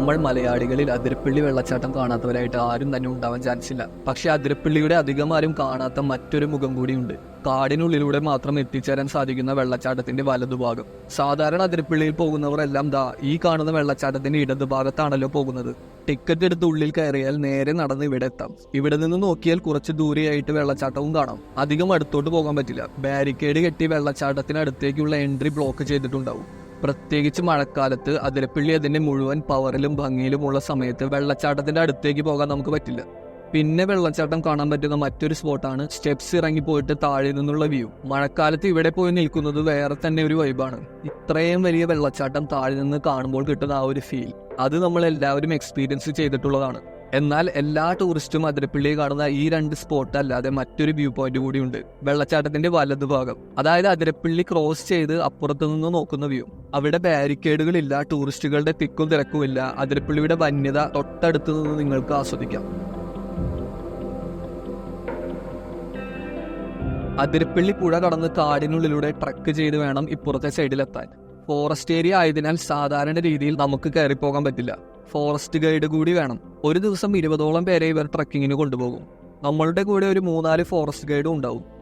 നമ്മൾ മലയാളികളിൽ അതിരപ്പള്ളി വെള്ളച്ചാട്ടം കാണാത്തവരായിട്ട് ആരും തന്നെ ഉണ്ടാവാൻ ചാൻസ് ഇല്ല. പക്ഷെ അതിരപ്പള്ളിയുടെ അധികം ആരും കാണാത്ത മറ്റൊരു മുഖം കൂടിയുണ്ട്. കാടിനുള്ളിലൂടെ മാത്രം എത്തിച്ചേരാൻ സാധിക്കുന്ന വെള്ളച്ചാട്ടത്തിന്റെ വലതുഭാഗം. സാധാരണ അതിരപ്പള്ളിയിൽ പോകുന്നവർ എല്ലാം ദാ ഈ കാണുന്ന വെള്ളച്ചാട്ടത്തിന്റെ ഇടതുഭാഗത്താണല്ലോ പോകുന്നത്. ടിക്കറ്റ് എടുത്ത് ഉള്ളിൽ കയറിയാൽ നേരെ നടന്ന് ഇവിടെ എത്താം. ഇവിടെ നിന്ന് നോക്കിയാൽ കുറച്ച് ദൂരെയായിട്ട് വെള്ളച്ചാട്ടവും കാണാം. അധികം അടുത്തോട്ട് പോകാൻ പറ്റില്ല. ബാരിക്കേഡ് കെട്ടി വെള്ളച്ചാട്ടത്തിനടുത്തേക്കുള്ള എൻട്രി ബ്ലോക്ക് ചെയ്തിട്ടുണ്ടാവും. പ്രത്യേകിച്ച് മഴക്കാലത്ത് അതിരപ്പിള്ളി അതിന്റെ മുഴുവൻ പവറിലും ഭംഗിയിലുമുള്ള സമയത്ത് വെള്ളച്ചാട്ടത്തിന്റെ അടുത്തേക്ക് പോകാൻ നമുക്ക് പറ്റില്ല. പിന്നെ വെള്ളച്ചാട്ടം കാണാൻ പറ്റുന്ന മറ്റൊരു സ്പോട്ടാണ് സ്റ്റെപ്സ് ഇറങ്ങി പോയിട്ട് താഴെ നിന്നുള്ള വ്യൂ. മഴക്കാലത്ത് ഇവിടെ പോയി നിൽക്കുന്നത് വേറെ തന്നെ ഒരു വൈബാണ് ഇത്രയും വലിയ വെള്ളച്ചാട്ടം താഴെ നിന്ന് കാണുമ്പോൾ കിട്ടുന്ന ആ ഒരു ഫീൽ അത് നമ്മൾ എല്ലാവരും എക്സ്പീരിയൻസ് ചെയ്തിട്ടുള്ളതാണ്. എന്നാൽ എല്ലാ ടൂറിസ്റ്റും അതിരപ്പിള്ളി കാണുന്ന ഈ രണ്ട് സ്പോട്ട് അല്ലാതെ മറ്റൊരു വ്യൂ പോയിന്റ് കൂടിയുണ്ട്. വെള്ളച്ചാട്ടത്തിന്റെ വലതുഭാഗം അതായത് അതിരപ്പിള്ളി ക്രോസ് ചെയ്ത് അപ്പുറത്തു നിന്ന് നോക്കുന്ന വ്യൂ അവിടെ ബാരിക്കേഡുകളില്ല ടൂറിസ്റ്റുകളുടെ തിക്കും തിരക്കുമില്ല. അതിരപ്പിള്ളിയുടെ വന്യത തൊട്ടടുത്ത് നിന്ന് നിങ്ങൾക്ക് ആസ്വദിക്കാം. അതിരപ്പിള്ളി പുഴ കടന്ന് കാടിനുള്ളിലൂടെ ട്രക്ക് ചെയ്ത് വേണം ഇപ്പുറത്തെ സൈഡിലെത്താൻ ഫോറസ്റ്റ് ഏരിയ ആയതിനാൽ സാധാരണ രീതിയിൽ നമുക്ക് കയറിപ്പോകാൻ പറ്റില്ല. ഫോറസ്റ്റ് ഗൈഡ് കൂടി വേണം. ഒരു ദിവസം ഇരുപതോളം പേരെ ഇവർ ട്രക്കിങ്ങിന് കൊണ്ടുപോകും. നമ്മളുടെ കൂടെ ഒരു മൂന്നാൽ ഫോറസ്റ്റ് ഗൈഡും ഉണ്ടാവും.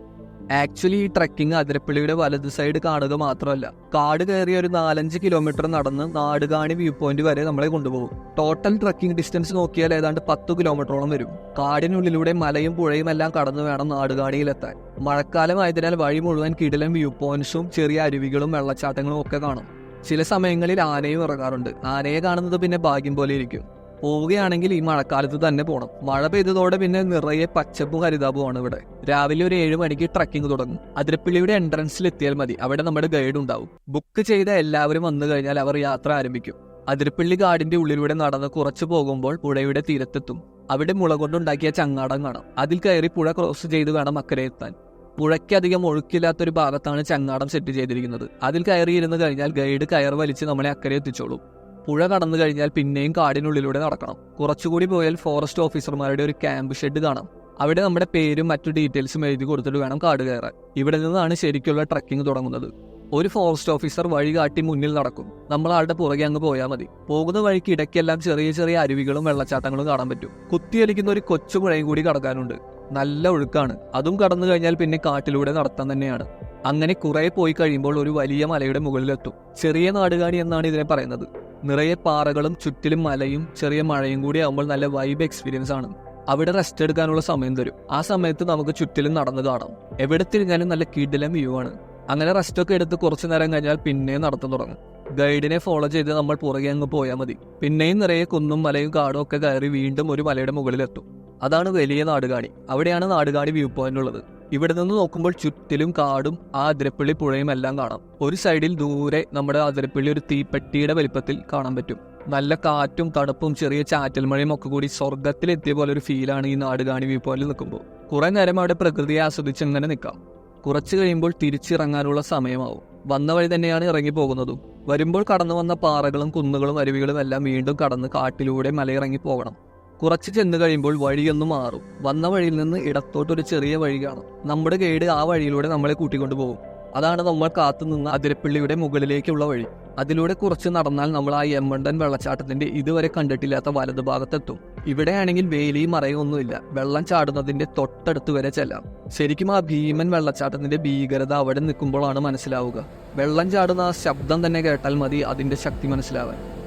ആക്ച്വലി ഈ ട്രക്കിംഗ് അതിരപ്പള്ളിയുടെ വലത് സൈഡ് കാണുക മാത്രമല്ല. കാട് കയറി ഒരു നാലഞ്ച് കിലോമീറ്റർ നടന്ന് നാടുകാണി വ്യൂ പോയിന്റ് വരെ നമ്മളെ കൊണ്ടുപോകും. ടോട്ടൽ ട്രക്കിംഗ് ഡിസ്റ്റൻസ് നോക്കിയാൽ ഏതാണ്ട് പത്ത് കിലോമീറ്ററോളം വരും. കാടിനുള്ളിലൂടെ മലയും പുഴയും എല്ലാം കടന്നു വേണം നാടുകാണിയിലെത്താൻ. മഴക്കാലമായതിനാൽ വഴി മുഴുവൻ കിടിലൻ വ്യൂ പോയിന്റ്സും ചെറിയ അരുവികളും വെള്ളച്ചാട്ടങ്ങളും ഒക്കെ കാണും. ചില സമയങ്ങളിൽ ആനയും ഇറങ്ങാറുണ്ട്. ആനയെ കാണുന്നത് പിന്നെ ഭാഗ്യം പോലെ ഇരിക്കും. പോവുകയാണെങ്കിൽ ഈ മഴക്കാലത്ത് തന്നെ പോകണം മഴ പെയ്തതോടെ പിന്നെ നിറയെ പച്ചപ്പും ഹരിതാപുമാണ് ഇവിടെ. രാവിലെ ഒരു ഏഴ് മണിക്ക് ട്രക്കിംഗ് തുടങ്ങും. അതിരപ്പള്ളിയുടെ എൻട്രൻസിൽ എത്തിയാൽ മതി. അവിടെ നമ്മുടെ ഗൈഡ് ഉണ്ടാവും. ബുക്ക് ചെയ്ത എല്ലാവരും വന്നു കഴിഞ്ഞാൽ അവർ യാത്ര ആരംഭിക്കും. അതിരപ്പള്ളി കാടിന്റെ ഉള്ളിലൂടെ നടന്ന് കുറച്ചു പോകുമ്പോൾ പുഴയുടെ തീരത്തെത്തും. അവിടെ മുള കൊണ്ടുണ്ടാക്കിയ ചങ്ങാടം കാണാം. അതിൽ കയറി പുഴ ക്രോസ് ചെയ്ത് വേണം അക്കരെ എത്താൻ. പുഴയ്ക്ക് അധികം ഒഴുക്കില്ലാത്തൊരു ഭാഗത്താണ് ചങ്ങാടം സെറ്റ് ചെയ്തിരിക്കുന്നത്. അതിൽ കയറിയിരുന്ന് കഴിഞ്ഞാൽ ഗൈഡ് കയർ വലിച്ച് നമ്മളെ അക്കരെ എത്തിച്ചോളും. പുഴ കടന്നു കഴിഞ്ഞാൽ പിന്നെയും കാടിനുള്ളിലൂടെ നടക്കണം. കുറച്ചുകൂടി പോയാൽ ഫോറസ്റ്റ് ഓഫീസർമാരുടെ ഒരു ക്യാമ്പ് ഷെഡ് കാണാം. അവിടെ നമ്മുടെ പേരും മറ്റു ഡീറ്റെയിൽസും എഴുതി കൊടുത്തിട്ട് വേണം കാട് കയറാൻ. ഇവിടെ നിന്നാണ് ശരിക്കുള്ള ട്രക്കിംഗ് തുടങ്ങുന്നത്. ഒരു ഫോറസ്റ്റ് ഓഫീസർ വഴി കാട്ടി മുന്നിൽ നടക്കും. നമ്മൾ ആളുടെ പുറകെ അങ്ങ് പോയാൽ മതി. പോകുന്ന വഴിക്ക് ഇടയ്ക്കെല്ലാം ചെറിയ ചെറിയ അരുവികളും വെള്ളച്ചാട്ടങ്ങളും കാണാൻ പറ്റും. കുത്തിയൊലിക്കുന്ന ഒരു കൊച്ചു പുഴയും കൂടി കടക്കാനുണ്ട്. നല്ല ഒഴുക്കാണ്. അതും കടന്നു കഴിഞ്ഞാൽ പിന്നെ കാട്ടിലൂടെ നടത്താൻ തന്നെയാണ്. അങ്ങനെ കുറെ പോയി കഴിയുമ്പോൾ ഒരു വലിയ മലയുടെ മുകളിലെത്തും. ചെറിയ നാടുകാണി എന്നാണ് ഇതിനെ പറയുന്നത്. നിറയെ പാറകളും ചുറ്റിലും മലയും ചെറിയ മഴയും കൂടി ആകുമ്പോൾ നല്ല വൈബ് എക്സ്പീരിയൻസ് ആണ്. അവിടെ റെസ്റ്റ് എടുക്കാനുള്ള സമയം തരും. ആ സമയത്ത് നമുക്ക് ചുറ്റിലും നടന്നു കാണാം. എവിടെ തിരിഞ്ഞാലും നല്ല കിടിലം വ്യൂ ആണ്. അങ്ങനെ റെസ്റ്റ് ഒക്കെ എടുത്ത് കുറച്ചു നേരം കഴിഞ്ഞാൽ പിന്നെയും നടത്തു തുടങ്ങും. ഗൈഡിനെ ഫോളോ ചെയ്ത് നമ്മൾ പുറകെ അങ്ങ് പോയാൽ മതി. പിന്നെയും നിറയെ കുന്നും മലയും കാടും ഒക്കെ കയറി വീണ്ടും ഒരു മലയുടെ മുകളിലെത്തും. അതാണ് വലിയ നാടുകാണി. അവിടെയാണ് നാടുകാണി വ്യൂ പോയിന്റ് ഉള്ളത്. ഇവിടെ നിന്ന് നോക്കുമ്പോൾ ചുറ്റിലും കാടും ആ അതിരപ്പള്ളി പുഴയും എല്ലാം കാണാം. ഒരു സൈഡിൽ ദൂരെ നമ്മുടെ അതിരപ്പള്ളി ഒരു തീപ്പെട്ടിയുടെ വലിപ്പത്തിൽ കാണാൻ പറ്റും. നല്ല കാറ്റും തണുപ്പും ചെറിയ ചാറ്റൽ മഴയും ഒക്കെ കൂടി സ്വർഗത്തിലെത്തിയ പോലെ ഒരു ഫീലാണ് ഈ നാടുകാണി വ്യൂ പോയിന്റിൽ നിൽക്കുമ്പോൾ. കുറെ നേരം അവിടെ പ്രകൃതിയെ ആസ്വദിച്ച് അങ്ങനെ നിൽക്കാം. കുറച്ച് കഴിയുമ്പോൾ തിരിച്ചിറങ്ങാനുള്ള സമയമാവും. വന്ന വഴി തന്നെയാണ് ഇറങ്ങി പോകുന്നതും. വരുമ്പോൾ കടന്നു വന്ന പാറകളും കുന്നുകളും അരുവികളും എല്ലാം വീണ്ടും കടന്ന് കാട്ടിലൂടെ മലയിറങ്ങി പോകണം. കുറച്ച് ചെന്ന് കഴിയുമ്പോൾ വഴിയൊന്ന് മാറും. വന്ന വഴിയിൽ നിന്ന് ഇടത്തോട്ടൊരു ചെറിയ വഴി കാണും. നമ്മുടെ ഗൈഡ് ആ വഴിയിലൂടെ നമ്മളെ കൂട്ടിക്കൊണ്ടു പോകും. അതാണ് നമ്മൾ കാത്തു നിന്ന് അതിരപ്പള്ളിയുടെ മുകളിലേക്കുള്ള വഴി. അതിലൂടെ കുറച്ച് നടന്നാൽ നമ്മൾ ആ യമ്മണ്ടൻ വെള്ളച്ചാട്ടത്തിന്റെ ഇതുവരെ കണ്ടിട്ടില്ലാത്ത വലതു ഭാഗത്തെത്തും. ഇവിടെയാണെങ്കിൽ വേലിയും മറയൊന്നുമില്ല. വെള്ളം ചാടുന്നതിന്റെ തൊട്ടടുത്ത് വരെ ചെല്ലാം. ശരിക്കും ആ ഭീമൻ വെള്ളച്ചാട്ടത്തിന്റെ ഭീകരത അവിടെ നിൽക്കുമ്പോഴാണ് മനസ്സിലാവുക. വെള്ളം ചാടുന്ന ആ ശബ്ദം തന്നെ കേട്ടാൽ മതി അതിന്റെ ശക്തി മനസ്സിലാവാൻ.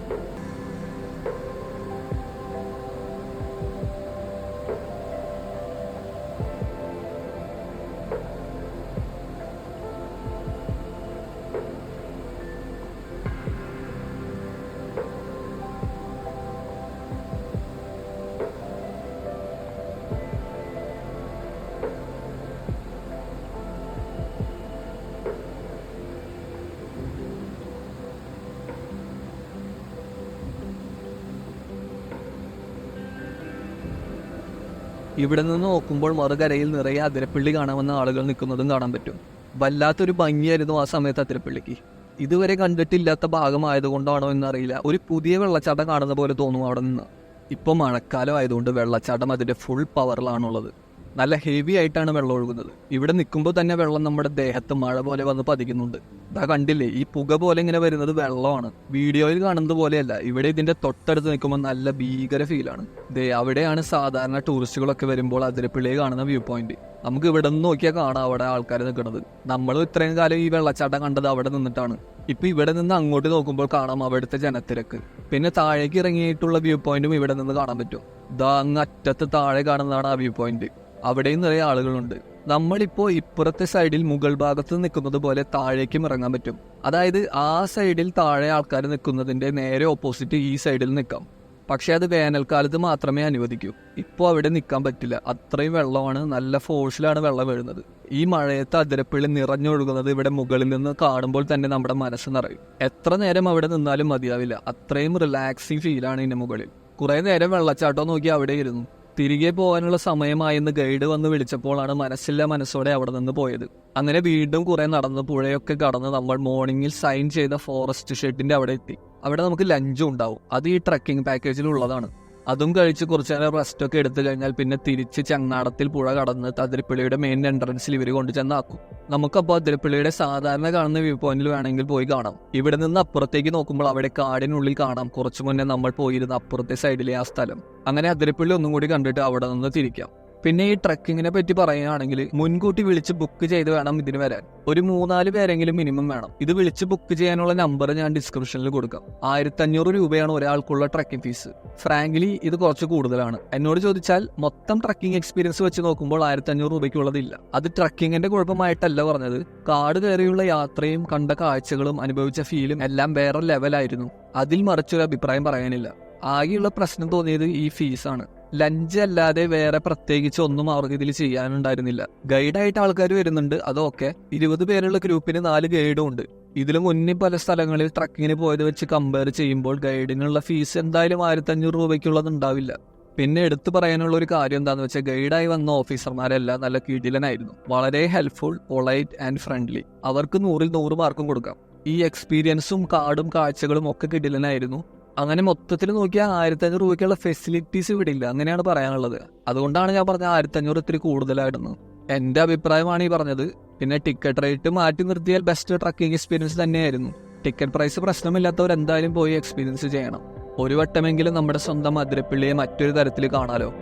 ഇവിടെ നിന്ന് നോക്കുമ്പോൾ മറുകരയിൽ നിറയെ അതിരപ്പള്ളി കാണാമെന്ന ആളുകൾ നിൽക്കുന്നതും കാണാൻ പറ്റും. വല്ലാത്തൊരു ഭംഗിയായിരുന്നു ആ സമയത്ത് അതിരപ്പള്ളിക്ക്. ഇതുവരെ കണ്ടിട്ടില്ലാത്ത ഭാഗമായതുകൊണ്ടാണോ എന്നറിയില്ല. ഒരു പുതിയ വെള്ളച്ചാട്ടം കാണുന്ന പോലെ തോന്നും അവിടെ നിന്ന്. ഇപ്പോൾ മഴക്കാലം ആയതുകൊണ്ട് വെള്ളച്ചാട്ടം അതിന്റെ ഫുൾ പവറിലാണുള്ളത് നല്ല ഹെവി ആയിട്ടാണ് വെള്ളം ഒഴുകുന്നത്. ഇവിടെ നിൽക്കുമ്പോൾ തന്നെ വെള്ളം നമ്മുടെ ദേഹത്ത് മഴ പോലെ വന്ന് പതിക്കുന്നുണ്ട്. ഇതാ കണ്ടില്ലേ ഈ പുക പോലെ ഇങ്ങനെ വരുന്നത് വെള്ളമാണ്. വീഡിയോയിൽ കാണുന്നത് പോലെയല്ല ഇവിടെ ഇതിന്റെ തൊട്ടടുത്ത് നിൽക്കുമ്പോൾ നല്ല ഭീകര ഫീലാണ് ദേ അവിടെയാണ് സാധാരണ ടൂറിസ്റ്റുകളൊക്കെ വരുമ്പോൾ അതിരപ്പിള്ളിയെ കാണുന്ന വ്യൂ പോയിന്റ് നമുക്ക് ഇവിടെ നിന്ന് നോക്കിയാൽ കാണാം അവിടെ ആൾക്കാർ നിൽക്കുന്നത്. നമ്മൾ ഇത്രയും കാലം ഈ വെള്ളച്ചാട്ടം കണ്ടത് അവിടെ നിന്നിട്ടാണ്. ഇപ്പൊ ഇവിടെ നിന്ന് അങ്ങോട്ട് നോക്കുമ്പോൾ കാണാം അവിടുത്തെ ജനത്തിരക്ക്. പിന്നെ താഴേക്ക് ഇറങ്ങിയിട്ടുള്ള വ്യൂ പോയിന്റും ഇവിടെ നിന്ന് കാണാൻ പറ്റും. ദാ അങ്ങ് അറ്റത്ത് താഴെ കാണുന്നതാണ് ആ വ്യൂ പോയിന്റ് അവിടെയും നിറയെ ആളുകളുണ്ട്. നമ്മളിപ്പോ ഇപ്പുറത്തെ സൈഡിൽ മുകൾ ഭാഗത്ത് നിൽക്കുന്നത് പോലെ താഴേക്കും ഇറങ്ങാൻ പറ്റും. അതായത് ആ സൈഡിൽ താഴെ ആൾക്കാർ നിൽക്കുന്നതിന്റെ നേരെ ഓപ്പോസിറ്റ് ഈ സൈഡിൽ നിൽക്കാം. പക്ഷേ അത് വേനൽക്കാലത്ത് മാത്രമേ അനുവദിക്കൂ. ഇപ്പോൾ അവിടെ നിൽക്കാൻ പറ്റില്ല. അത്രയും വെള്ളമാണ്. നല്ല ഫോഴ്സിലാണ് വെള്ളം വീഴുന്നത്. ഈ മഴയത്ത് അതിരപ്പിള്ളി നിറഞ്ഞൊഴുകുന്നത് ഇവിടെ മുകളിൽ നിന്ന് കാണുമ്പോൾ തന്നെ നമ്മുടെ മനസ്സ് നിറയും. എത്ര നേരം അവിടെ നിന്നാലും മതിയാവില്ല. അത്രയും റിലാക്സിങ് ഫീലാണ് ഇതിന് മുകളിൽ. കുറേ നേരം വെള്ളച്ചാട്ടം നോക്കി അവിടെ ഇരുന്നു. തിരികെ പോകാനുള്ള സമയമായെന്ന് ഗൈഡ് വന്ന് വിളിച്ചപ്പോഴാണ് മനസ്സില്ല മനസ്സോടെ അവിടെ നിന്ന് പോയത്. അങ്ങനെ വീണ്ടും കുറെ നടന്ന് പുഴയൊക്കെ കടന്ന് നമ്മൾ മോർണിംഗിൽ സൈൻ ചെയ്ത ഫോറസ്റ്റ് ഷെഡിന്റെ അവിടെ എത്തി. അവിടെ നമുക്ക് ലഞ്ചും ഉണ്ടാവും. അത് ഈ ട്രക്കിംഗ് പാക്കേജിൽ ഉള്ളതാണ്. അതും കഴിച്ച് കുറച്ചു നേരം റെസ്റ്റ് ഒക്കെ എടുത്തു കഴിഞ്ഞാൽ പിന്നെ തിരിച്ച് ചങ്ങാടത്തിൽ പുഴ കടന്ന് അതിരപ്പിള്ളിയുടെ മെയിൻ എൻട്രൻസിൽ ഇവർ കൊണ്ട് ചെന്നാക്കും. നമുക്കപ്പോൾ അതിരപ്പിള്ളിയുടെ സാധാരണ കാണുന്ന വ്യൂ പോയിന്റിൽ വേണമെങ്കിൽ പോയി കാണാം. ഇവിടെ നിന്ന് അപ്പുറത്തേക്ക് നോക്കുമ്പോൾ അവിടെ കാടിനുള്ളിൽ കാണാം. കുറച്ചു മുന്നേ നമ്മൾ പോയിരുന്ന അപ്പുറത്തെ സൈഡിലെ ആ സ്ഥലം. അങ്ങനെ അതിരപ്പിള്ളി ഒന്നും കൂടി കണ്ടിട്ട് അവിടെ നിന്ന് തിരിക്കാം. പിന്നെ ഈ ട്രക്കിങ്ങിനെ പറ്റി പറയുകയാണെങ്കിൽ മുൻകൂട്ടി വിളിച്ച് ബുക്ക് ചെയ്ത് വേണം ഇതിന് വരാൻ. ഒരു മൂന്നാൽ പേരെങ്കിലും മിനിമം വേണം. ഇത് വിളിച്ച് ബുക്ക് ചെയ്യാനുള്ള നമ്പർ ഞാൻ ഡിസ്ക്രിപ്ഷനിൽ കൊടുക്കാം. ആയിരത്തി അഞ്ഞൂറ് രൂപയാണ് ഒരാൾക്കുള്ള ട്രക്കിംഗ് ഫീസ് ഫ്രാങ്ക്ലി ഇത് കുറച്ച് കൂടുതലാണ്. എന്നോട് ചോദിച്ചാൽ മൊത്തം ട്രക്കിംഗ് എക്സ്പീരിയൻസ് വെച്ച് നോക്കുമ്പോൾ ആയിരത്തി അഞ്ഞൂറ് രൂപയ്ക്കുള്ളതില്ല. അത് ട്രക്കിങ്ങിന്റെ കുഴപ്പമായിട്ടല്ല പറഞ്ഞത്. കാട് കയറിയുള്ള യാത്രയും കണ്ട കാഴ്ചകളും അനുഭവിച്ച ഫീലും എല്ലാം വേറെ ലെവലായിരുന്നു അതിൽ മറിച്ചൊരു അഭിപ്രായം പറയാനില്ല. ആകെയുള്ള പ്രശ്നം തോന്നിയത് ഈ ഫീസാണ് ലഞ്ച് അല്ലാതെ വേറെ പ്രത്യേകിച്ച് ഒന്നും അവർക്ക് ഇതിൽ ചെയ്യാനുണ്ടായിരുന്നില്ല. ഗൈഡായിട്ട് ആൾക്കാർ വരുന്നുണ്ട്. അതൊക്കെ ഇരുപത് പേരുള്ള ഗ്രൂപ്പിന് നാല് ഗൈഡും ഉണ്ട്. ഇതിൽ മുന്നേ പല സ്ഥലങ്ങളിൽ ട്രക്കിങ്ങിന് പോയത് വെച്ച് കമ്പയർ ചെയ്യുമ്പോൾ ഗൈഡിനുള്ള ഫീസ് എന്തായാലും ആയിരത്തി അഞ്ഞൂറ് രൂപയ്ക്കുള്ളത് ഉണ്ടാവില്ല. പിന്നെ എടുത്തു പറയാനുള്ള ഒരു കാര്യം എന്താണെന്ന് വെച്ചാൽ ഗൈഡായി വന്ന ഓഫീസർമാരെല്ലാം നല്ല കീഴിലനായിരുന്നു വളരെ ഹെൽപ്ഫുൾ പൊളൈറ്റ് ആൻഡ് ഫ്രണ്ട്ലി അവർക്ക് നൂറിൽ നൂറ് മാർക്കും കൊടുക്കാം. ഈ എക്സ്പീരിയൻസും കാർഡും കാഴ്ചകളും ഒക്കെ കിടിലനായിരുന്നു. അങ്ങനെ മൊത്തത്തിൽ നോക്കിയാൽ ആയിരത്തി അഞ്ഞൂറ് രൂപയ്ക്കുള്ള ഫെസിലിറ്റീസ് ഇവിടെ ഇല്ല അങ്ങനെയാണ് പറയാനുള്ളത്. അതുകൊണ്ടാണ് ഞാൻ പറഞ്ഞത് ആയിരത്തി അഞ്ഞൂറ് ഇത്തിരി കൂടുതലായിരുന്നു എന്റെ അഭിപ്രായമാണ് ഈ പറഞ്ഞത്. പിന്നെ ടിക്കറ്റ് റേറ്റ് മാറ്റി നിർത്തിയാൽ ബെസ്റ്റ് ട്രക്കിംഗ് എക്സ്പീരിയൻസ് തന്നെയായിരുന്നു. ടിക്കറ്റ് പ്രൈസ് പ്രശ്നമില്ലാത്തവർ എന്തായാലും പോയി എക്സ്പീരിയൻസ് ചെയ്യണം. ഒരു വട്ടമെങ്കിലും നമ്മുടെ സ്വന്തം അതിരപ്പിള്ളിയെ മറ്റൊരു തരത്തിൽ കാണാലോ.